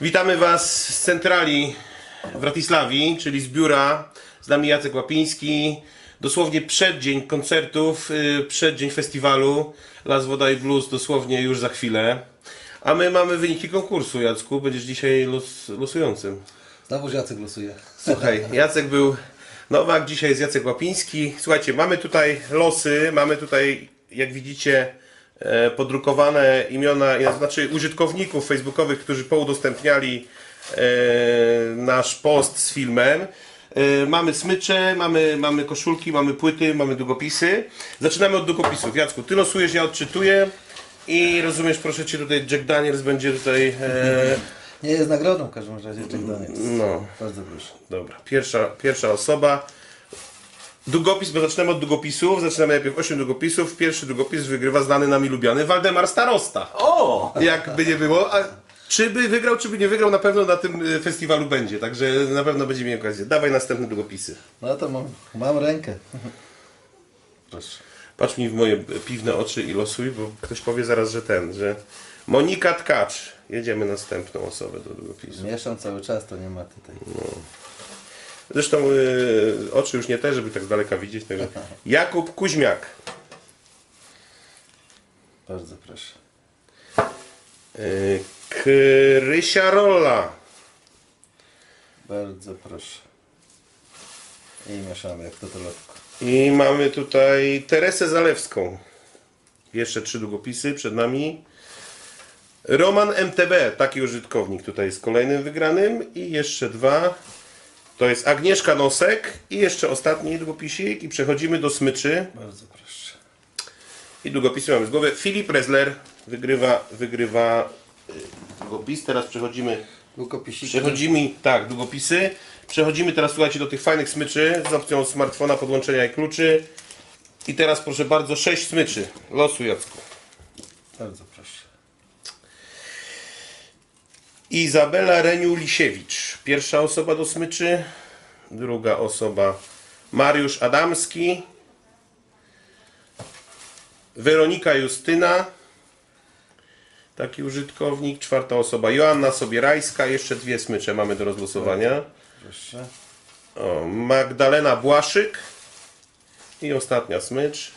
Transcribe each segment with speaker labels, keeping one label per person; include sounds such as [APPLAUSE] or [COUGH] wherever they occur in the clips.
Speaker 1: Witamy Was z centrali w Wratysławii, czyli z biura. Z nami Jacek Łapiński. Dosłownie przeddzień koncertów, yy, przeddzień festiwalu Las Woda i Blues dosłownie już za chwilę. A my mamy wyniki konkursu, Jacku. Będziesz dzisiaj los, losującym.
Speaker 2: Znowu Jacek losuje.
Speaker 1: Słuchaj, Jacek był Nowak, dzisiaj jest Jacek Łapiński. Słuchajcie, mamy tutaj losy, mamy tutaj, jak widzicie, podrukowane imiona, znaczy użytkowników facebookowych, którzy poudostępniali e, nasz post z filmem. E, Mamy smycze, mamy, mamy koszulki, mamy płyty, mamy długopisy. Zaczynamy od długopisów. Jacku, ty losujesz, ja odczytuję. I rozumiesz, proszę cię, tutaj Jack Daniels będzie tutaj. E,
Speaker 2: Nie jest nagrodą w każdym razie Jack Daniels.
Speaker 1: no,
Speaker 2: Bardzo proszę.
Speaker 1: Dobra, pierwsza, pierwsza osoba. Długopis, bo zaczynamy od długopisów. Zaczynamy najpierw 8 długopisów. Pierwszy długopis wygrywa znany nam i lubiany Waldemar Starosta.
Speaker 3: O!
Speaker 1: Jakby nie było. A czy by wygrał, czy by nie wygrał, na pewno na tym y, festiwalu będzie. Także na pewno będzie miał okazję. Dawaj następne długopisy.
Speaker 2: No to mam, mam rękę. Proszę.
Speaker 1: Patrz mi w moje piwne oczy i losuj, bo ktoś powie zaraz, że ten, że Monika Tkacz. Jedziemy następną osobę do długopisu.
Speaker 2: Mieszam cały czas, to nie ma tutaj.
Speaker 1: Zresztą y, oczy już nie te, żeby tak z daleka widzieć. Także. Jakub Kuźmiak.
Speaker 2: Bardzo proszę.
Speaker 1: Y, Krysia Rolla.
Speaker 2: Bardzo proszę. I mieszamy jak to to lotko.
Speaker 1: I mamy tutaj Teresę Zalewską. Jeszcze trzy długopisy przed nami. Roman MTB, taki użytkownik tutaj jest kolejnym wygranym. I jeszcze dwa. To jest Agnieszka Nosek. I jeszcze ostatni długopisik. I przechodzimy do smyczy.
Speaker 2: Bardzo proszę.
Speaker 1: I długopisy mamy z głowy. Filip Rezler wygrywa, wygrywa y, długopis. Teraz przechodzimy
Speaker 2: Długopisiki.
Speaker 1: Przechodzimy, tak, długopisy. Przechodzimy teraz, słuchajcie, do tych fajnych smyczy z opcją smartfona, podłączenia i kluczy. I teraz proszę bardzo, sześć smyczy. Losu Jacku.
Speaker 2: Bardzo proszę.
Speaker 1: Izabela Reniu-Lisiewicz. Pierwsza osoba do smyczy. Druga osoba Mariusz Adamski. Weronika Justyna. Taki użytkownik. Czwarta osoba Joanna Sobierajska. Jeszcze dwie smycze mamy do rozlosowania. O, Magdalena Błaszyk. I ostatnia smycz.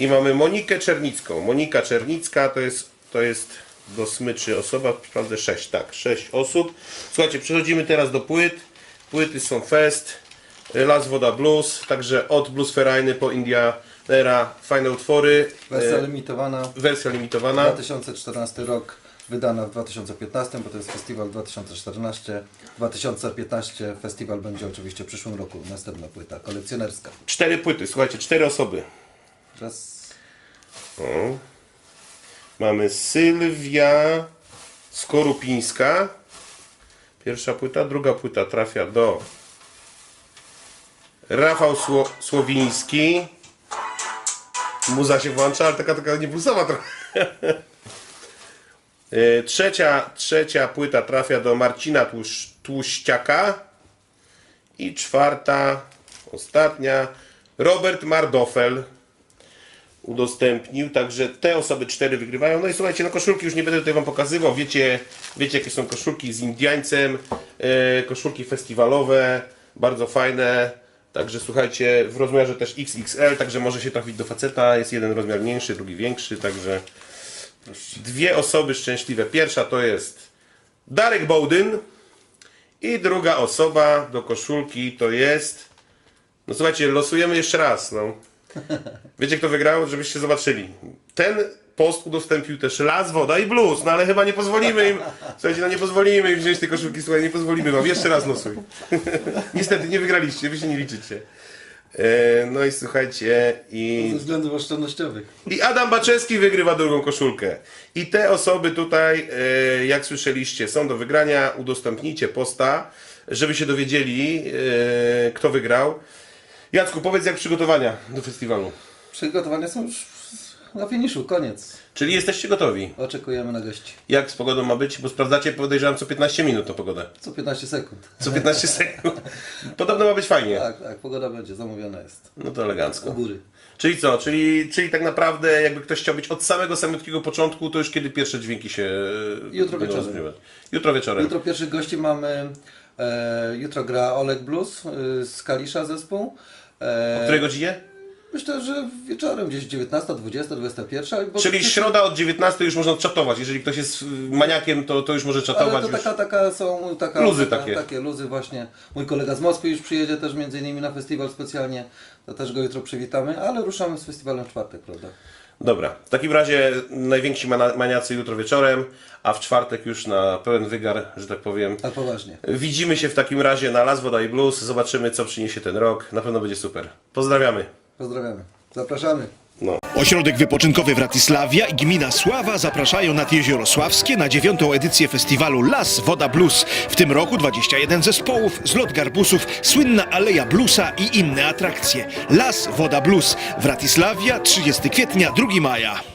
Speaker 1: I mamy Monikę Czernicką. Monika Czernicka to jest, to jest do smyczy osoba, sprawdzę 6, tak, 6 osób. Słuchajcie, przechodzimy teraz do płyt. Płyty są Fest, Las Woda Blues, także od Blues Ferajny po Indianera, fajne utwory.
Speaker 2: Wersja
Speaker 1: E,
Speaker 2: limitowana.
Speaker 1: wersja limitowana.
Speaker 2: 2014 rok. Wydana w 2015, bo to jest festiwal 2014. 2015 festiwal będzie oczywiście w przyszłym roku. Następna płyta kolekcjonerska.
Speaker 1: Cztery płyty, słuchajcie, cztery osoby.
Speaker 2: Raz.
Speaker 1: O. Mamy Sylwia Skorupińska. Pierwsza płyta, druga płyta trafia do Rafał Sło Słowiński. Muza się włącza, ale taka, taka nie bluesowa trochę. E, [LAUGHS] Trzecia, trzecia płyta trafia do Marcina Tłusz, Tłuściaka. I czwarta, ostatnia, Robert Mardofel udostępnił, także te osoby cztery wygrywają. No i słuchajcie, no koszulki już nie będę tutaj wam pokazywał, wiecie, wiecie jakie są koszulki z Indiańcem, e, koszulki festiwalowe, bardzo fajne, także słuchajcie, w rozmiarze też XXL, także może się trafić do faceta, jest jeden rozmiar mniejszy, drugi większy, także dwie osoby szczęśliwe. Pierwsza to jest Darek Bołdyn i druga osoba do koszulki to jest no słuchajcie, losujemy jeszcze raz, no. [LAUGHS] Wiecie kto wygrał? Żebyście zobaczyli. Ten post udostępnił też Las, Woda i Blues, no ale chyba nie pozwolimy im, słuchajcie, no nie pozwolimy im wziąć tej koszulki, słuchaj, nie pozwolimy wam. Jeszcze raz losuj. [LAUGHS] Niestety, nie wygraliście, wy się nie liczycie. E, no i słuchajcie, i...
Speaker 2: Ze względów oszczędnościowych.
Speaker 1: I Adam Baczewski wygrywa drugą koszulkę. I te osoby tutaj, e, jak słyszeliście, są do wygrania. Udostępnijcie posta, żeby się dowiedzieli, e, kto wygrał. Jacku, powiedz jak przygotowania do festiwalu.
Speaker 2: Przygotowania są już na finiszu, koniec.
Speaker 1: Czyli jesteście gotowi.
Speaker 2: Oczekujemy na gości.
Speaker 1: Jak z pogodą ma być? Bo sprawdzacie, podejrzewam, co 15 minut tą pogodę.
Speaker 2: Co 15 sekund.
Speaker 1: Co 15 [LAUGHS] sekund. Podobno ma być fajnie.
Speaker 2: Tak, tak, pogoda będzie, zamówiona jest.
Speaker 1: No to elegancko.
Speaker 2: U góry.
Speaker 1: Czyli co? Czyli, czyli tak naprawdę jakby ktoś chciał być od samego samego początku, to już kiedy pierwsze dźwięki się e,
Speaker 2: Jutro wieczorem.
Speaker 1: Jutro wieczorem.
Speaker 2: Jutro pierwszych gości mamy, e, jutro gra Oleg Blues e, z Kalisza zespół. E,
Speaker 1: O której godzinie?
Speaker 2: Myślę, że wieczorem gdzieś 19, 20, 21. Bo
Speaker 1: Czyli środa od 19 już można czatować. Jeżeli ktoś jest y, maniakiem, to, to już może
Speaker 2: Ale
Speaker 1: czatować.
Speaker 2: to
Speaker 1: już.
Speaker 2: taka, taka są taka,
Speaker 1: Luzy
Speaker 2: taka,
Speaker 1: takie.
Speaker 2: takie luzy właśnie. Mój kolega z Moskwy już przyjedzie też między innymi na festiwal specjalnie. To też go jutro przywitamy, ale ruszamy z festiwalem w czwartek, prawda?
Speaker 1: Dobra, w takim razie najwięksi maniacy jutro wieczorem, a w czwartek już na pełen wygar, że tak powiem.
Speaker 2: A poważnie.
Speaker 1: Widzimy się w takim razie na Las Woda i Blues. Zobaczymy, co przyniesie ten rok. Na pewno będzie super. Pozdrawiamy.
Speaker 2: Pozdrawiamy. Zapraszamy.
Speaker 1: No.
Speaker 3: Ośrodek wypoczynkowy Wratysławia i gmina Sława zapraszają nad Jezioro Sławskie na dziewiątą edycję festiwalu Las Woda Blues. W tym roku 21 zespołów, zlot garbusów, słynna Aleja Bluesa i inne atrakcje. Las Woda Blues. Wratysławia 30 kwietnia, 2 maja.